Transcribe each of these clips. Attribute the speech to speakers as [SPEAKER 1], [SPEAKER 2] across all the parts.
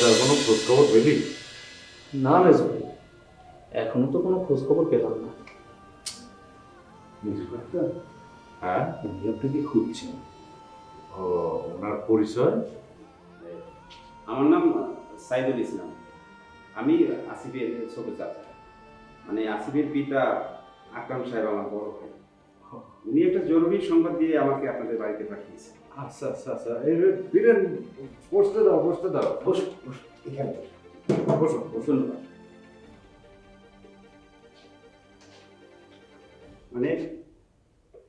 [SPEAKER 1] দরজার কোনো খোঁজ খবর পেলি?
[SPEAKER 2] না মেজো এখনও তো কোনো খোঁজ খবর পেলাম না।
[SPEAKER 1] হ্যাঁ?
[SPEAKER 3] উনি আপনাকে খুঁজছেন।
[SPEAKER 1] ও ওনার পরিচয়?
[SPEAKER 4] আমার নাম সাইদুল ইসলাম। আমি আসিফের ছোট চাচা। মানে আসিফের পিতা আকরাম সাহেব আমার বড় ভাই। উনি একটা জরুরি সংবাদ দিয়ে আমাকে আপনাদের বাড়িতে পাঠিয়েছে
[SPEAKER 1] আচ্ছা আচ্ছা আচ্ছা। এই বীরেন বসতে দাও বসতে দাও।
[SPEAKER 4] এখানে
[SPEAKER 1] বসো।
[SPEAKER 4] বসুন মানে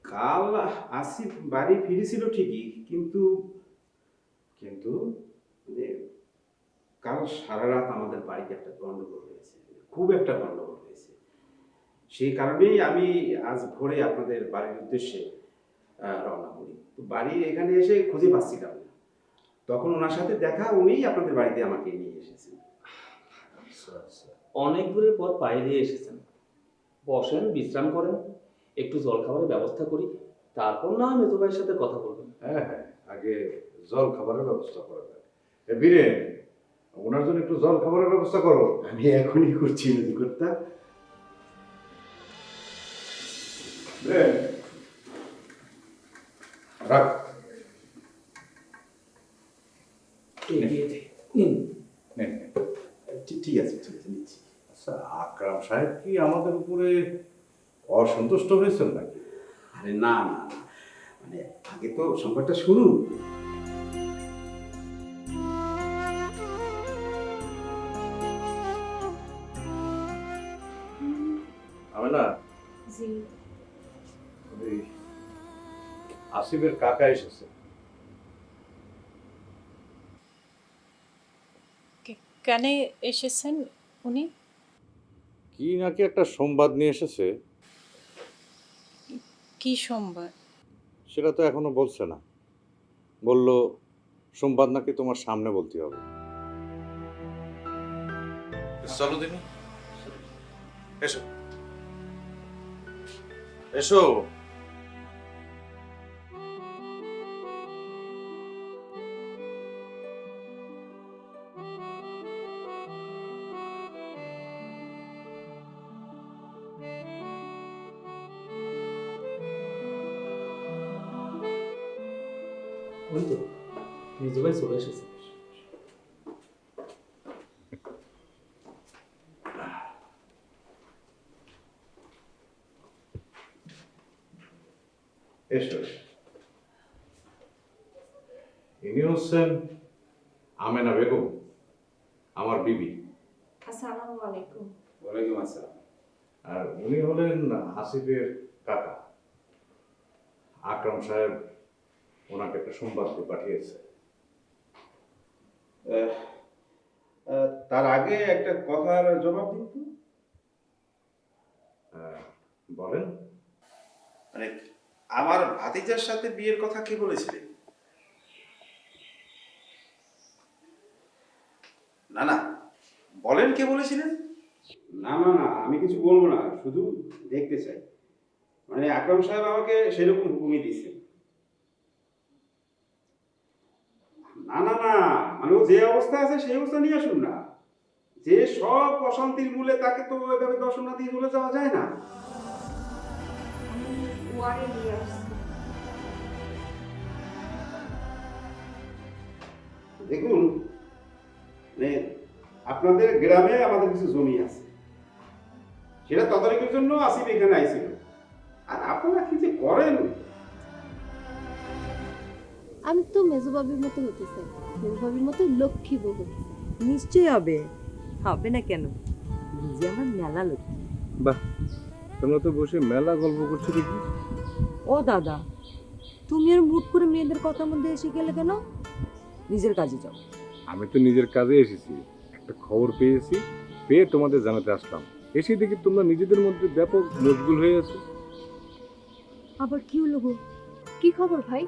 [SPEAKER 4] কাল আসিফ বাড়ি ফিরেছিল ঠিকই কিন্তু
[SPEAKER 1] কিন্তু
[SPEAKER 4] মানে কাল সারা রাত আমাদের বাড়িতে একটা গন্ডগোল হয়েছে খুব একটা গন্ডগোল হয়েছে। সেই কারণেই আমি আজ ভোরে আপনাদের বাড়ির উদ্দেশ্যে রওনা করি। তো বাড়ির এখানে এসে খুঁজে পাচ্ছিলাম না তখন ওনার সাথে দেখা উনিই আপনাদের বাড়িতে আমাকে নিয়ে এসেছেন।
[SPEAKER 1] আচ্ছা আচ্ছা।
[SPEAKER 2] অনেক দূরের পথ পাড়ি দিয়ে এসেছেন। বসেন বিশ্রাম করেন একটু জল খাবারের ব্যবস্থা করি তারপর না মেজো ভাইয়ের সাথে কথা বলবেন।
[SPEAKER 1] হ্যাঁ হ্যাঁ আগে জল খাবারের ব্যবস্থা করা যায় এ বীরেন ওনার জন্য একটু জল খাবারের ব্যবস্থা করো।
[SPEAKER 4] আমি এখনই করছি নদীকর্তা
[SPEAKER 1] বীরেন, রাখ।
[SPEAKER 2] নিন।
[SPEAKER 4] ঠিক- আছে ঠিক আছে নিচ্ছি।
[SPEAKER 1] আচ্ছা আকরাম সাহেব কি আমাদের উপরে অসন্তুষ্ট হয়েছেন নাকি?
[SPEAKER 4] আরে না না মানে আগে তো সংবাদটা শুনুন।
[SPEAKER 1] আমি না
[SPEAKER 5] জি।
[SPEAKER 1] আসিফের কাকা এসেছে।
[SPEAKER 5] কেন এসেছেন উনি?
[SPEAKER 1] কি নাকি একটা সংবাদ নিয়ে এসেছে?
[SPEAKER 5] কি সোমবার
[SPEAKER 1] সেটা তো এখনও বলছে না। বলল সংবাদ নাকি তোমার সামনে বলতে হবে। চলো দিনি এসো। এসো।
[SPEAKER 2] চলে এসেছে
[SPEAKER 1] এসো এসো। ইনি হচ্ছেন আমেনা বেগম আমার বিবি
[SPEAKER 5] আসসালামু আলাইকুম
[SPEAKER 4] ওয়ালাইকুম আসসালাম।
[SPEAKER 1] আর উনি হলেন আসিফের কাকা। আকরাম সাহেব ওনাকে একটা সংবাদ পাঠিয়েছে।
[SPEAKER 4] তার আগে একটা কথার জবাব দিন তো।
[SPEAKER 1] বলেন।
[SPEAKER 4] মানে আমার ভাতিজার সাথে বিয়ের কথা কে বলেছিলেন না না বলেন কে বলেছিলেন? না না না আমি কিছু বলব না শুধু দেখতে চাই। মানে আকরাম সাহেব আমাকে সেরকম হুকুমই দিয়েছেন না না না মানে ও যে অবস্থা আছে সেই অবস্থা নিয়ে আসুন না। যে সব অশান্তির মূলে তাকে তো এভাবে দর্শন দিয়ে চলে যাওয়া যায় না। দেখুন মানে আপনাদের গ্রামে আমাদের কিছু জমি আছে। সেটা তদারকির জন্য আসিফ এখানে আইছিল। আর আপনারা কি যে করেন?
[SPEAKER 6] আমি তো মেজবাবির মতো হতে চাই। মেজবাবির মতো লক্ষ্মী বউ হতে চাই।
[SPEAKER 7] নিশ্চয়ই হবে। হবে না কেন? নিজে আমার মেলা লক্ষ্মী বাহ
[SPEAKER 8] তোমরা তো বসে মেলা গল্প করছ দেখি।
[SPEAKER 7] ও দাদা তুমি আর মুট করে মেয়েদের কথার মধ্যে এসে গেলে কেন? নিজের কাজে যাও।
[SPEAKER 8] আমি তো নিজের কাজে এসেছি। একটা খবর পেয়েছি পেয়ে তোমাদের জানাতে আসলাম। এসে দেখি তোমরা নিজেদের মধ্যে ব্যাপক মশগুল হয়ে আছো।
[SPEAKER 7] আবার কি হলো গো?
[SPEAKER 6] কি খবর ভাই?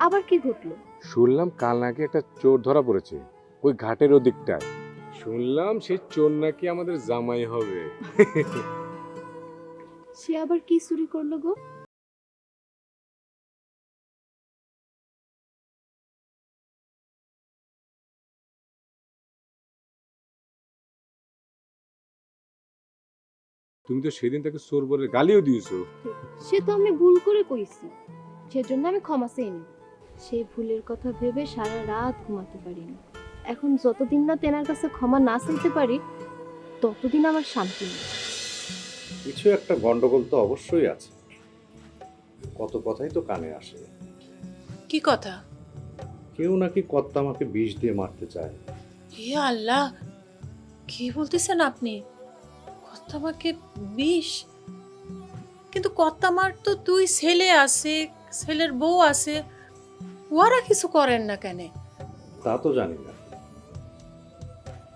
[SPEAKER 6] আবার কি ঘটল?
[SPEAKER 8] শুনলাম কাল নাকি একটা চোর ধরা পড়েছে। ওই ঘাটের ওদিকটায়। শুনলাম সে চোর নাকি আমাদের জামাই হবে।
[SPEAKER 6] সে আবার কি চুরি করল গো?
[SPEAKER 8] তুমি তো সেদিন তাকে চোর বলে গালিও দিয়েছ।
[SPEAKER 6] সে তো আমি ভুল করে কইছি। সেজন্য আমি ক্ষমা চাইনি সেই ভুলের কথা ভেবে সারা রাত ঘুমাতে পারিনি। এখন যতদিন না তেনার কাছে ক্ষমা না চাইতে পারি ততদিন আমার শান্তি নেই।
[SPEAKER 1] কিছু একটা গন্ডগোল তো অবশ্যই আছে। কত কথাই তো কানে আসে।
[SPEAKER 5] কি কথা?
[SPEAKER 1] কেউ নাকি কর্তা আমাকে বিষ দিয়ে মারতে চায়।
[SPEAKER 5] হে আল্লাহ কি বলতেছেন আপনি? কর্তামাকে বিষ? কিন্তু কর্তামার তো দুই ছেলে আছে ছেলের বউ আছে। ওরা কিছু করেন না কেন?
[SPEAKER 1] তা তো জানি না।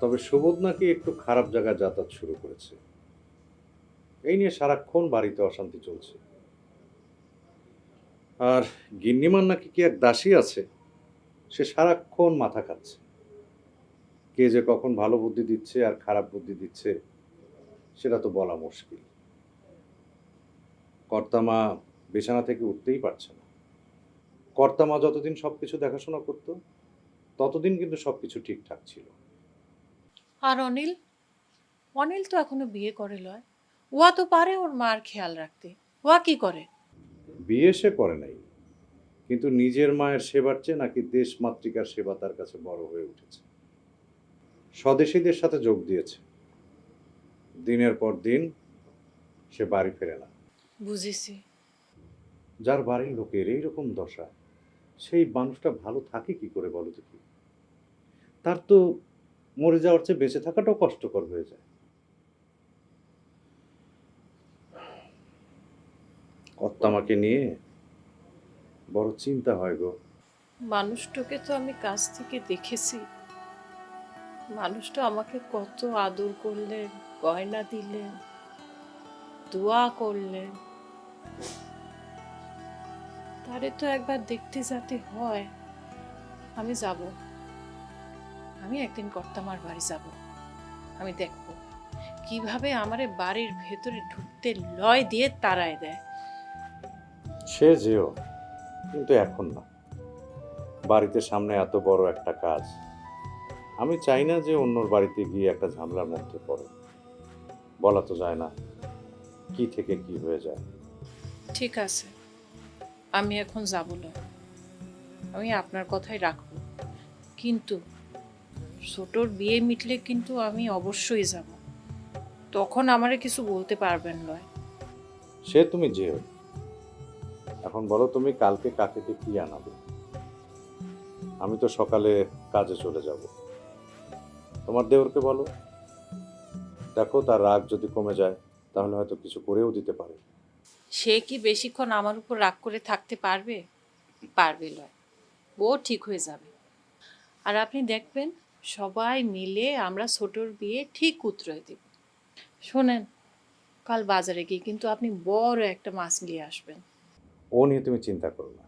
[SPEAKER 1] তবে সুবোধ নাকি একটু খারাপ জায়গায় যাতায়াত শুরু করেছে। এই নিয়ে সারাক্ষণ বাড়িতে অশান্তি চলছে। আর গিন্নিমার নাকি কি এক দাসী আছে? সে সারাক্ষণ মাথা খাচ্ছে। কে যে কখন ভালো বুদ্ধি দিচ্ছে আর খারাপ বুদ্ধি দিচ্ছে, সেটা তো বলা মুশকিল। কর্তামা বিছানা থেকে উঠতেই পারছে না। কর্তামা যতদিন সবকিছু দেখাশোনা করতো ততদিন কিন্তু সবকিছু ঠিকঠাক ছিল।
[SPEAKER 5] আর অনিল? অনিল তো এখনও বিয়ে করে লয়। ওয়া তো পারে ওর মার খেয়াল রাখতে। ওয়া কি করে?
[SPEAKER 1] বিয়ে সে করে নাই। কিন্তু নিজের মায়ের সেবার চেয়ে নাকি দেশ মাতৃকার সেবা তার কাছে বড় হয়ে উঠেছে। স্বদেশীদের সাথে যোগ দিয়েছে। দিনের পর দিন সে বাড়ি ফেরে না।
[SPEAKER 5] বুঝেছি।
[SPEAKER 1] যার বাড়ির লোকের এইরকম দশা সেই মানুষটা ভালো থাকে কি করে বলো দেখি? তার তো মরে যাওয়ার চেয়ে বেঁচে থাকাটাও কষ্টকর হয়ে যায়। কর্তামাকে নিয়ে বড় চিন্তা হয় গো।
[SPEAKER 5] মানুষটাকে তো আমি কাছ থেকে দেখেছি। মানুষটা আমাকে কত আদর করলেন, গয়না দিলেন, দোয়া করলেন। তারে তো একবার দেখতে যাতে হয়। আমি যাব। আমি একদিন কর্তামার বাড়ি যাব। আমি দেখব কীভাবে আমারে বাড়ির ভেতরে ঢুকতে লয় দিয়ে তারায় দেয়।
[SPEAKER 1] সে যেও কিন্তু এখন না। বাড়িতে সামনে এত বড় একটা কাজ। আমি চাই না যে অন্যর বাড়িতে গিয়ে একটা ঝামেলার মধ্যে পড়ো। বলা তো যায় না কি থেকে কি হয়ে যায়।
[SPEAKER 5] ঠিক আছে। আমি এখন যাব না। আমি আপনার কথাই রাখব। কিন্তু ছোটর বিয়ে মিটলে কিন্তু আমি অবশ্যই যাব। তখন আমারে কিছু বলতে পারবেন নয়
[SPEAKER 1] সে তুমি যেও। এখন বলো তুমি কালকে কাকেতে কি আনাবে? আমি তো সকালে কাজে চলে যাব। তোমার দেওরকে বলো। দেখো তার রাগ যদি কমে যায়, তাহলে হয়তো কিছু করেও দিতে পারে।
[SPEAKER 5] সে কি বেশিক্ষণ আমার উপর রাগ করে থাকতে পারবে? পারবে লয়। ও ঠিক হয়ে যাবে। আর আপনি দেখবেন সবাই মিলে আমরা ছোটর বিয়ে ঠিক উতরে দিব। শোনেন কাল বাজারে গিয়ে কিন্তু আপনি বড় একটা মাছ নিয়ে আসবেন।
[SPEAKER 1] ও নিয়ে তুমি চিন্তা করো না।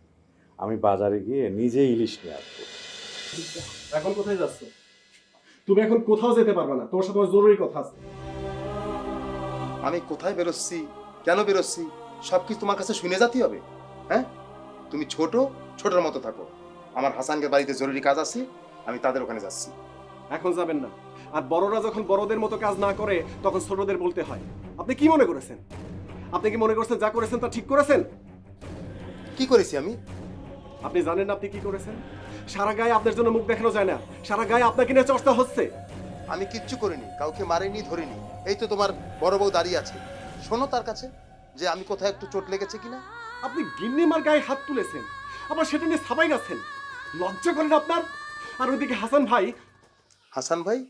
[SPEAKER 1] আমি বাজারে গিয়ে নিজে ইলিশ নিয়ে আসব।
[SPEAKER 3] এখন কোথায় যাচ্ছ? তুমি এখন কোথাও যেতে পারবে না। তোমার সাথে আমার জরুরি কথা আছে।
[SPEAKER 9] আমি কোথায় বেরোচ্ছি? কেন বেরোচ্ছি? সব কিছু তোমার কাছে শুনে যাতে হবে হ্যাঁ? তুমি ছোট ছোটর মতো থাকো। আমার হাসানকে বাড়িতে জরুরি কাজ আছে আমি তাদের ওখানে যাচ্ছি।
[SPEAKER 3] এখন যাবেন না। আর বড়রা যখন বড়দের মতো কাজ না করে তখন ছোটদের বলতে হয়। আপনি কি মনে করেছেন? আপনি কি মনে করছেন যা করেছেন তা ঠিক করেছেন?
[SPEAKER 9] কি করেছি আমি?
[SPEAKER 3] আপনি জানেন না আপনি কি করেছেন? সারা গায়ে আপনার জন্য মুখ দেখানো যায় না। সারা গায়ে আপনাকে নিয়ে চর্চা হচ্ছে।
[SPEAKER 9] আমি কিচ্ছু করিনি কাউকে মারিনি ধরিনি। এই তো তোমার বড় বউ দাঁড়িয়ে আছে। শোনো তার কাছে। যে আমি কোথায় একটু চোট লেগেছে কিনা?
[SPEAKER 3] আপনি গিন্নি গিন্নিমার গায়ে হাত তুলেছেন আবার সেটা নিয়ে সাবাই গেছেন লজ্জা করেন আপনার? আর ওইদিকে হাসান ভাই?
[SPEAKER 9] হাসান ভাই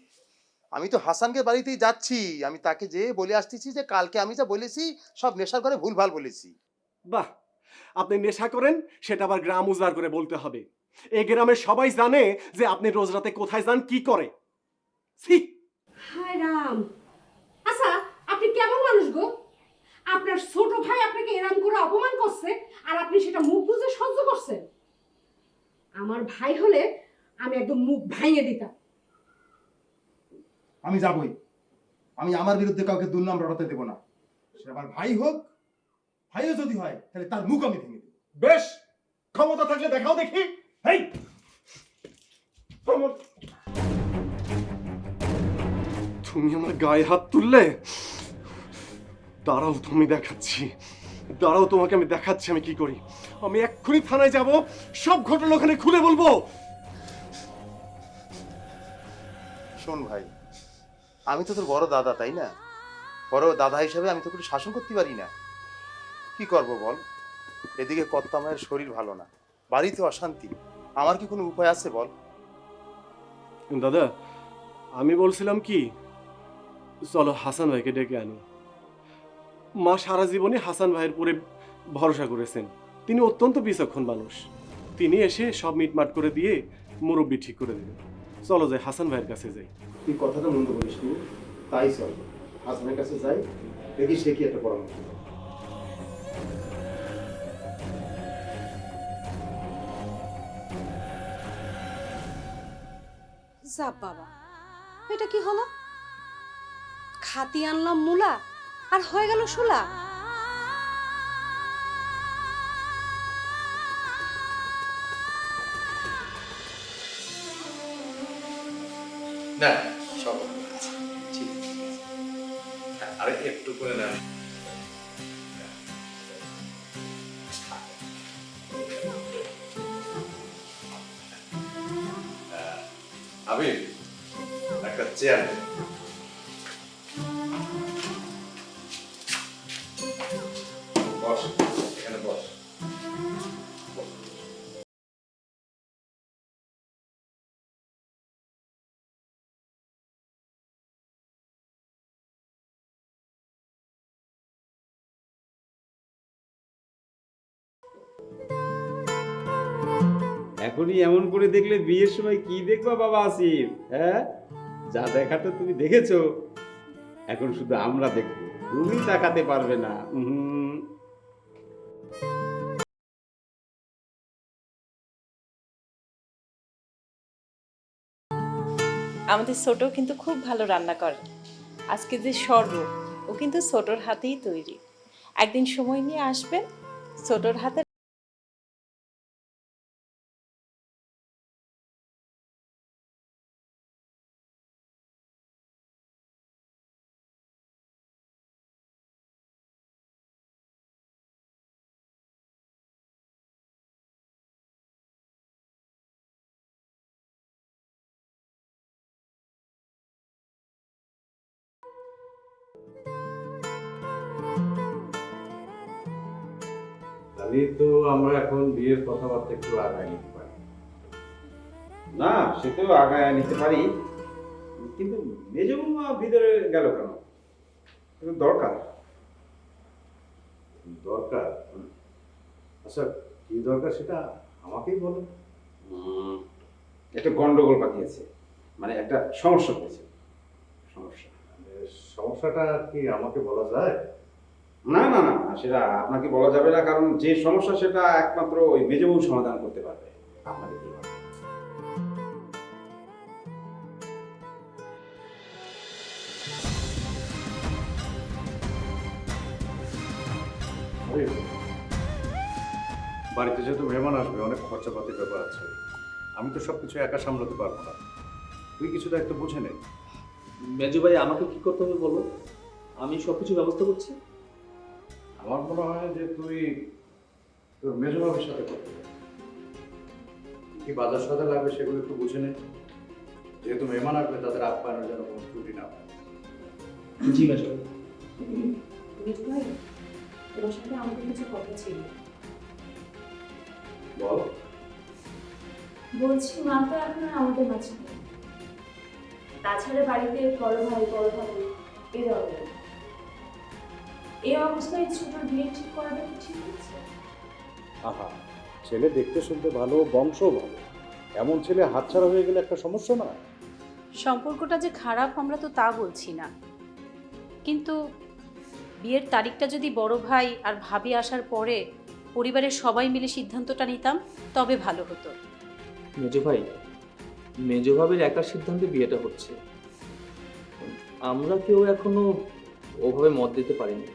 [SPEAKER 9] আমি তো হাসানকে বাড়িতেই যাচ্ছি। আমি তাকে যে বলে আসতেছি যে কালকে আমি যা বলেছি সব নেশার করে ভুলভাল বলেছি।
[SPEAKER 3] বাহ! আপনি নেশা করেন সেটা আবার গ্রাম উজাড় করে বলতে হবে। এই গ্রামের সবাই জানে যে আপনি রোজ রাতে কোথায় যান কি করে। ছি!
[SPEAKER 10] হায় রাম! আচ্ছা আপনি কেমন মানুষ গো? আপনার ছোট ভাই আপনাকে এরাম করে অপমান করছে আর আপনি সেটা মুখ বুঝে সহ্য করছেন? আমার ভাই হলে আমি একদম মুখ ভাঙিয়ে দিতাম।
[SPEAKER 9] আমি যাবই। আমি আমার বিরুদ্ধে কাউকে দুর্নাম রটাতে দেবো না। সে আমার ভাই হোক ভাইও যদি হয় তাহলে তার মুখ আমি ভেঙে দেবো।
[SPEAKER 3] বেশ ক্ষমতা থাকলে দেখাও দেখি। হেই! তুমি আমার গায়ে হাত তুললে দাঁড়াও তুমি দেখাচ্ছি। দাঁড়াও তোমাকে আমি দেখাচ্ছি আমি কি করি? আমি এক্ষুনি থানায় যাব সব ঘটনা ওখানে খুলে বলব।
[SPEAKER 9] শোন ভাই আমি তো তোর বড় দাদা তাই না? বড় দাদা হিসাবে আমি তো কোনো শাসন করতে পারি না। কি করব বল? এদিকে কর্তা মায়ের শরীর ভালো না বাড়িতে অশান্তি। আমার কি কোনো উপায় আছে বল?
[SPEAKER 3] দাদা আমি বলছিলাম কি চলো হাসান ভাইকে ডেকে আনি। মা সারা জীবনে হাসান ভাইয়ের উপরে ভরসা করেছেন। তিনি অত্যন্ত বিচক্ষণ মানুষ। তিনি এসে সব মিটমাট করে দিয়ে মুরব্বী ঠিক করে দেবেন চলো যাই হাসান ভাইয়ের কাছে যাই।
[SPEAKER 9] তুই কথাটা মন্দ নি তাই। চল। হাসানের কাছে যাই দেখি সে কি একটা পরামর্শ
[SPEAKER 10] যা বাবা এটা কি হলো? খাতি আনলাম মূলা আর হয়ে গেল শোলা।
[SPEAKER 1] না সব ঠিক একটু করে না। একটা চেয়ার
[SPEAKER 4] এখনই এমন করে দেখলে বিয়ের সময় কি দেখবা বাবা আসিফ? হ্যাঁ? যা দেখার তো তুমি দেখেছ। এখন শুধু আমরা দেখব, তুমি তাকাতে পারবে না।
[SPEAKER 5] আমাদের ছোট কিন্তু খুব ভালো রান্না করে। আজকে যে শরবত ও কিন্তু ছোটর হাতেই তৈরি। একদিন সময় নিয়ে আসবেন, ছোটর হাতে
[SPEAKER 1] তাহলে তো আমরা এখন বিয়ের কথাবার্তা একটু আগায় নিতে পারি।
[SPEAKER 4] না সে তো আগায় নিতে পারি। কিন্তু মেজমা ভিতরে গেল কেন? দরকার।
[SPEAKER 1] দরকার? আচ্ছা কি দরকার সেটা আমাকেই বলো।
[SPEAKER 4] উম, একটা গন্ডগোল পাকিয়েছে। মানে একটা সমস্যা হয়েছে। সমস্যা।
[SPEAKER 1] এ, সমস্যাটা কি আমাকে বলা যায়?
[SPEAKER 4] না না না সেটা আপনাকে বলা যাবে না কারণ যে সমস্যা সেটা একমাত্র ওই মেজবউ সমাধান করতে পারবে আপনাকে হবে।
[SPEAKER 1] বাড়িতে যেহেতু মেহমান আসবে অনেক খরচাপাতির ব্যাপার আছে। আমি তো সব কিছু একা সামলাতে পারব না। তুই কিছু দায়িত্ব বুঝে নে।
[SPEAKER 2] মেজু ভাই আমাকে কি করতে হবে বলো? আমি সব কিছু ব্যবস্থা করছি।
[SPEAKER 1] আমার মনে হয় যে তুই তোর মেজবাবের সাথে করতে পারবি। কি বাজার সাথে লাগবে সেগুলো একটু বুঝে নে। যেহেতু মেহমান আসবে তাদের আপ্যায়নের যেন কোনো ত্রুটি না
[SPEAKER 2] জি ভাই
[SPEAKER 11] তোমার সাথে আমাদের কিছু কথা ছিল।
[SPEAKER 1] বল।
[SPEAKER 11] বলছি মা তো এখন আর আমাদের মাঝে তাছাড়া বাড়িতে বড় ভাই বড় ভাবি এরাও। এই অবস্থায় ছোট বিয়ে ঠিক করাটা কি ঠিক আছে
[SPEAKER 1] আহা ছেলে দেখতে শুনতে ভালো বংশ ভালো। এমন ছেলে হাতছাড়া হয়ে গেলে একটা সমস্যা না
[SPEAKER 5] সম্পর্কটা যে খারাপ আমরা তো তা বলছি না। কিন্তু বিয়ের তারিখটা যদি বড় ভাই আর ভাবি আসার পরে পরিবারের সবাই মিলে সিদ্ধান্তটা নিতাম তবে ভালো হতো।
[SPEAKER 2] মেজু ভাই মেজু ভাবির একার সিদ্ধান্তে বিয়েটা হচ্ছে। আমরা কেউ এখনও ওভাবে মত দিতে পারিনি।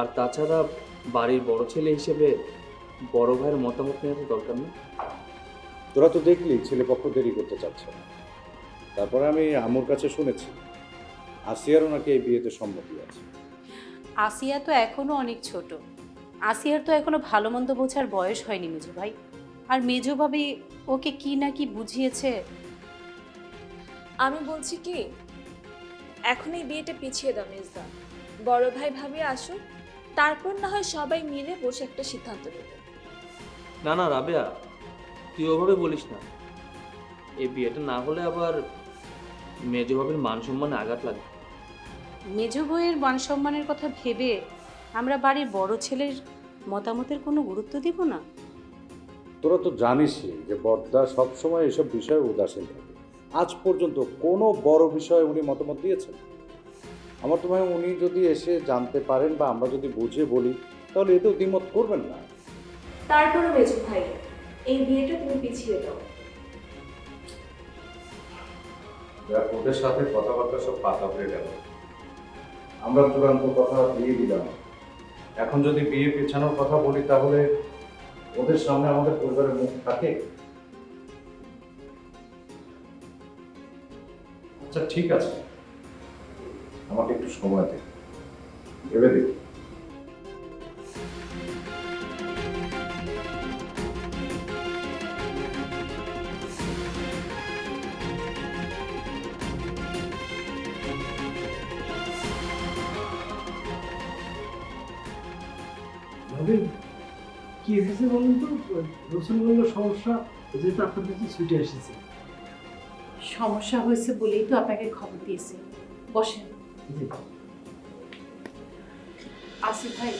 [SPEAKER 2] আর তাছাড়া বাড়ির বড় ছেলে হিসেবে বড় ভাইয়ের মতামত নেওয়ার তো দরকার নেই।
[SPEAKER 1] তোরা তো দেখলি ছেলে পক্ষ দেরি করতে চাচ্ছে না। তারপরে আমি আমুর কাছে শুনেছি আসিয়ারও নাকি এই বিয়েতে সম্মতি আছে।
[SPEAKER 5] আসিয়া তো এখনও অনেক ছোট। আসিয়ার তো এখনও ভালো মন্দ বোঝার বয়স হয়নি মেজো ভাই। আর মেজো ভাবি ওকে কি না কি বুঝিয়েছে?
[SPEAKER 11] আমি বলছি কি এখন এই বিয়েটা পিছিয়ে দাও মেজদা বড় ভাই ভাবি আসুক তারপর না হয় সবাই মিলে বসে একটা সিদ্ধান্ত নেব।
[SPEAKER 2] না না রাবেয়া তুই ওভাবে বলিস না। এই বিয়েটা না হলে আবার মেজো ভাবির মান সম্মানে আঘাত লাগে।
[SPEAKER 5] মেজো বইয়ের মান সম্মানের কথা ভেবে আমরা বাড়ির বড় ছেলের মতামতের কোনো গুরুত্ব দিব না?
[SPEAKER 1] তোরা তো জানিসই যে বর্দা সবসময় এসব বিষয়ে উদাসীন থাকে। আজ পর্যন্ত কোনো বড় বিষয়ে উনি মতামত দিয়েছেন? আমার তো উনি যদি এসে জানতে পারেন বা আমরা যদি বুঝে বলি তাহলে এতেও দ্বিমত করবেন না।
[SPEAKER 11] তারপরও মেজু ভাই এই বিয়েটা তুমি পিছিয়ে দাও।
[SPEAKER 1] ওদের সাথে কথাবার্তা সব পাতা হয়ে গেল। আমরা চূড়ান্ত কথা দিয়ে দিলাম। এখন যদি বিয়ে পেছানোর কথা বলি তাহলে ওদের সামনে আমাদের পরিবারের মুখ থাকে? আচ্ছা ঠিক আছে। আমাকে একটু সময় দিন ভেবে দেখি।
[SPEAKER 12] কি হয়েছে বলুন তো? রসুনগুলো সমস্যা যেহেতু আপনার কাছে ছুটে এসেছে।
[SPEAKER 5] সমস্যা হয়েছে বলেই তো আপনাকে খবর দিয়েছি। বসেন। আসিফ ভাই।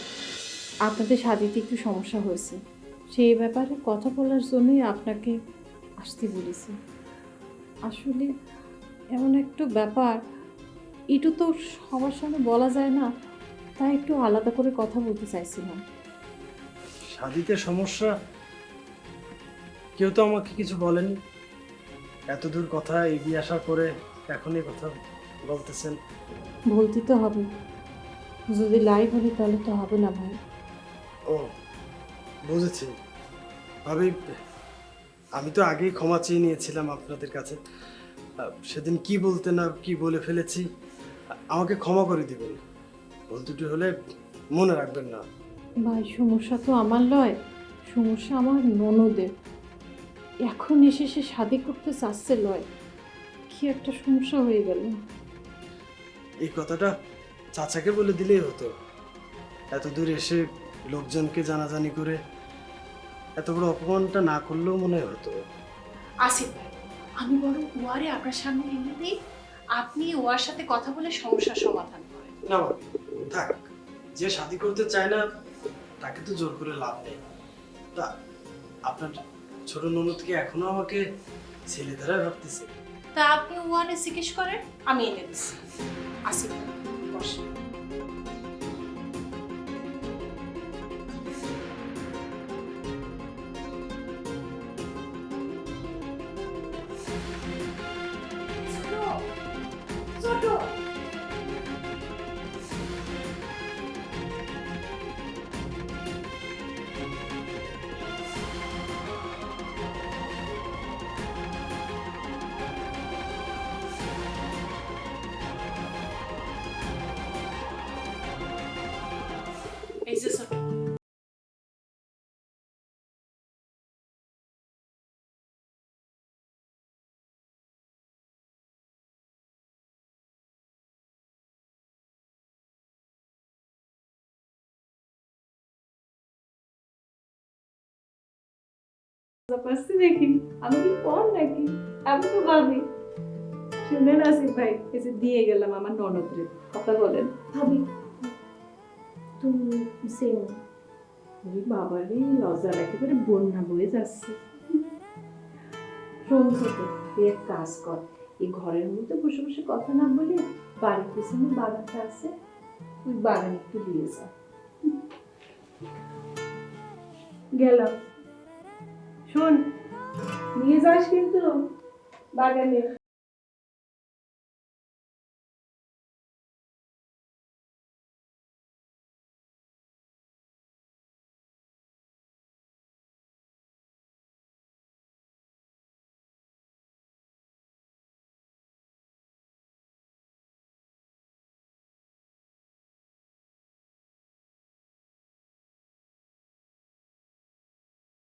[SPEAKER 5] আপনাদের সাদিতে একটু সমস্যা হয়েছে। সেই ব্যাপারে কথা বলার জন্যই আপনাকে আসতে বলেছি। আসলে এমন একটু ব্যাপার একটু তো সবার সঙ্গে বলা যায় না তাই একটু আলাদা করে কথা বলতে চাইছিলাম।
[SPEAKER 12] শাদিতে সমস্যা? কেউ তো আমাকে কিছু বলেনি। এত দূর কথা এগিয়ে আসার পরে এখনই কথা বলতেছেন।
[SPEAKER 5] বলতে তো হবে। যদি লাইভ হলে তাহলে তো হবে না ভাই।
[SPEAKER 12] ও বুঝেছি। ভাবি আমি তো আগেই ক্ষমা চেয়ে নিয়েছিলাম আপনাদের কাছে। সেদিন কি বলতে না কি বলে ফেলেছি আমাকে ক্ষমা করে দিবেন। ভুল ত্রুটি হলে মনে রাখবেন না।
[SPEAKER 5] ভাই সমস্যা তো আমার নয় সমস্যা আমার ননদের। এখন এসে সে শাদি করতে চাচ্ছে লয়। কি একটা সমস্যা হয়ে গেল।
[SPEAKER 12] এই কথাটা চাচাকে বলে দিলেই হতো। এত দূর এসে লোকজনকে জানাজানি করে এত বড় অপমানটা না করলেও মনে হতো।
[SPEAKER 5] আসিফ ভাই আমি বরং ওয়ারে আপনার সামনে এনে দিই আপনি ওয়ার সাথে কথা বলে সমস্যার সমাধান করেন।
[SPEAKER 12] না থাক যে শাদি করতে চায় না তাকে তো জোর করে লাভ নেই। তা আপনার ছোট ননদকে এখনও আমাকে ছেলে দ্বারা ভাবতেছে?
[SPEAKER 5] তা আপনি ওয়ানে জিজ্ঞেস করেন আমি এনে দিচ্ছি। আসিফ ভাই
[SPEAKER 6] পারছি আমি কি পর নাকি? আমি তো ভাবি। শুনেন আসিফ ভাই দিয়ে গেলাম আমার ননদরে। কথা বলেন।
[SPEAKER 11] ভাবি তুমি সেও
[SPEAKER 6] ওই বাবারে লজ্জা একেবারে বন্যা বয়ে যাচ্ছে। শোন ছোট তুই এক কাজ কর এই ঘরের মধ্যে বসে বসে কথা না বলে বাড়ির পিছনে বাগানটা আছে ওই বাগান একটু দিয়ে যা। গেলাম। শোন নিয়ে যাস কিন্তু বাগানে।